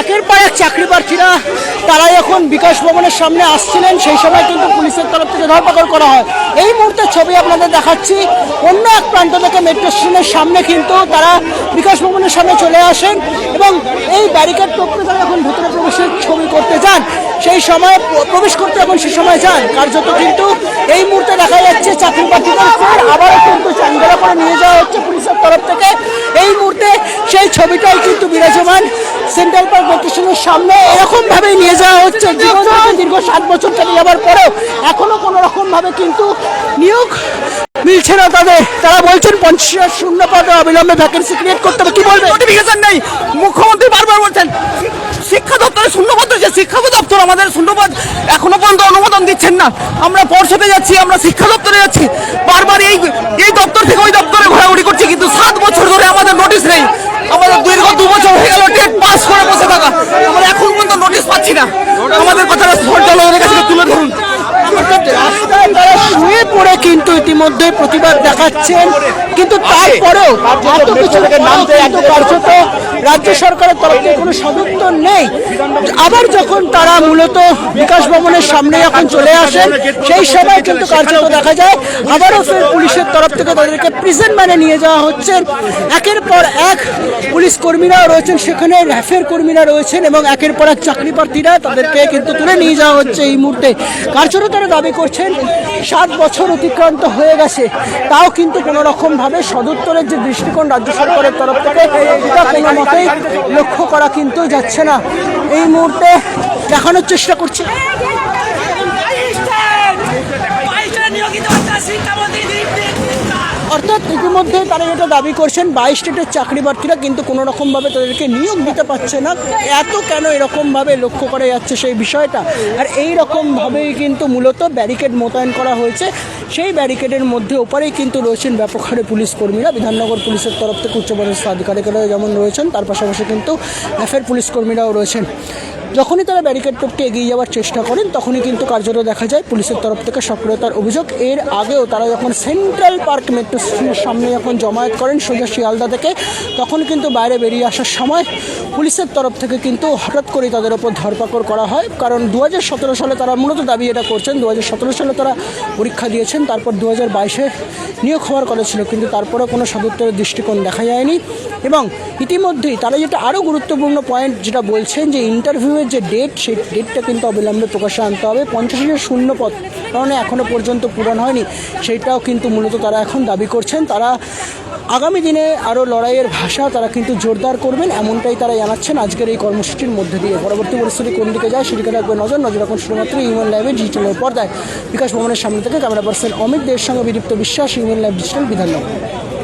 একের পর এক চাকরি প্রার্থীরা তারা যখন বিকাশ ভবনের সামনে আসছিলেন। সেই সময় কিন্তু পুলিশের তরফ থেকে ধরপাকড় করা হয়। এই মুহূর্তে ছবি আপনাদের দেখাচ্ছি। অন্য এক প্রান্ত থেকে মেট্রো স্টেশনের সামনে কিন্তু তারা বিকাশ ভবনের সামনে চলে আসেন এবং এই ব্যারিকেড টপকে তারা যখন ভিতরে প্রবেশের ছবি করতে যান। সেই সময় প্রবেশ করতে যখন সে সময় যান। কার্যত কিন্তু এই মুহূর্তে দেখা যাচ্ছে চাকরি প্রার্থীদের আবারও কিন্তু চাঙ্গেরা করে নিয়ে যাওয়া হচ্ছে পুলিশের তরফ থেকে। ছবিটাই কিন্তু বিরাজমান সেন্ট্রাল পার্ক লোকেশনের সামনে। এরকম ভাবেই নিয়ে যাওয়া হচ্ছে। জীবন দীর্ঘ সাত বছর চলে যাওয়ার পরেও এখনও কোনো রকম ভাবে কিন্তু নিয়োগ মিলছে না তাদের। তারা বলছেন পঞ্চাশ শূন্য পদে অবিলম্বে ভ্যাকেন্সি ক্রিয়েট করতে হবে। কি বলবে? নোটিফিকেশন নেই। মুখ্যমন্ত্রী বারবার বলছেন শিক্ষা দপ্তরে শূন্যপদ যে শিক্ষা দপ্তর আমাদের শূন্যপদ এখনও পর্যন্ত অনুমোদন দিচ্ছেন না। আমরা পর্ষদে যাচ্ছি আমরা শিক্ষা দপ্তরে যাচ্ছি বারবার এই এই দপ্তর থেকে ওই দপ্তরে ঘোরাঘুরি করছি কিন্তু সাত বছর ধরে আমাদের নোটিশ নেই আমাদের দীর্ঘ দু বছর হয়ে গেল টেট পাস করে বসে থাকা আমরা এখন পর্যন্ত নোটিশ পাচ্ছি না আমাদের কথাটা জনগণের কাছে তুলে ধরুন রাস্তায় তারা শুয়ে পড়ে কিন্তু ইতিমধ্যে প্রতিবাদ দেখাচ্ছেন কিন্তু তারপরেও এত কিছু কিন্তু কার্যত রাজ্য সরকারের তরফ থেকে কোনো সদুত্তর নেই। আবার যখন তারা মূলত বিকাশ ভবনের সামনে যখন চলে আসেন সেই সময় কিন্তু কার্যত দেখা যায় আবারও ফের পুলিশের তরফ থেকে তাদেরকে প্রিজন ম্যানে নিয়ে যাওয়া হচ্ছে। একের পর এক পুলিশ কর্মীরাও রয়েছেন সেখানে র্যাফের কর্মীরা রয়েছেন এবং একের পর এক চাকরি প্রার্থীরা তাদেরকে কিন্তু তুলে নিয়ে যাওয়া হচ্ছে এই মুহূর্তে। কার্যত তারা দাবি করছেন সাত বছর অতিক্রান্ত হয়ে গেছে, তাও কিন্তু কোনো রকম ভাবে সদুত্তরের যে দৃষ্টিকোণ রাজ্য সরকারের তরফ থেকে, এটা কোনো মতেই লক্ষ্য করা কিন্তু যাচ্ছে না। এই মুহূর্তে দেখানোর চেষ্টা করছে। অর্থাৎ ইতিমধ্যে তারা যেটা দাবি করছেন, বাইশ স্টেটের চাকরি প্রার্থীরা কিন্তু কোনো রকমভাবে তাদেরকে নিয়োগ দিতে পারছে না। এত কেন এরকমভাবে লক্ষ্য করা যাচ্ছে সেই বিষয়টা? আর এই রকমভাবেই কিন্তু মূলত ব্যারিকেড মোতায়েন করা হয়েছে। সেই ব্যারিকেডের মধ্যে ওপারেই কিন্তু রয়েছেন ব্যাপক হারে পুলিশ কর্মীরা। বিধাননগর পুলিশের তরফ থেকে উচ্চপদস্থ আধিকারিকেরা যেমন রয়েছেন, তার পাশাপাশি কিন্তু এফের পুলিশ কর্মীরাও রয়েছেন। যখনই তারা ব্যারিকেড টপকে এগিয়ে যাওয়ার চেষ্টা করেন, তখনই কিন্তু কার্যত দেখা যায় পুলিশের তরফ থেকে সক্রিয়তার অভিযোগ। এর আগেও তারা যখন সেন্ট্রাল পার্ক মেট্রো স্টেশনের সামনে যখন জমায়েত করেন সোজা শিয়ালদা থেকে, তখন কিন্তু বাইরে বেরিয়ে আসার সময় পুলিশের তরফ থেকে কিন্তু হঠাৎ করেই তাদের ওপর ধরপাকড় করা হয়। কারণ দু হাজার সতেরো সালে তারা মূলত দাবি এটা করছেন দু হাজার সতেরো সালে তারা পরীক্ষা দিয়েছেন, তারপর দু হাজার বাইশে নিয়োগ হওয়ার কথা ছিল, কিন্তু তারপরেও কোনো সদুত্তরের দৃষ্টিকোণ দেখা যায়নি। এবং ইতিমধ্যেই তারা যেটা আরও গুরুত্বপূর্ণ পয়েন্ট যেটা বলছেন যে ইন্টারভিউয়ের যে ডেট সেই ডেটটা কিন্তু অবিলম্বে প্রকাশে আনতে হবে। পঞ্চাশ হাজার শূন্য পদ, কারণে এখনও পর্যন্ত পূরণ হয়নি। সেটাও কিন্তু মূলত তারা এখন দাবি করছেন। তারা আগামী দিনে আরও লড়াইয়ের ভাষা তারা কিন্তু জোরদার করবেন, এমনটাই তারা জানাচ্ছেন আজকের এই কর্মসূচির মধ্যে দিয়ে। পরবর্তী পরিস্থিতি কোন দিকে যায় সেদিকে রাখবে নজর। নজর রাখুন শুধুমাত্র ইউএন লাইভের ডিজিটালের পর্দায়। বিকাশ ভবনের সামনে থেকে ক্যামেরা পার্সন অমিত দের সঙ্গে বিদীপ্ত বিশ্বাস ইউএন লাইভ ডিজিটাল বিধাননগর।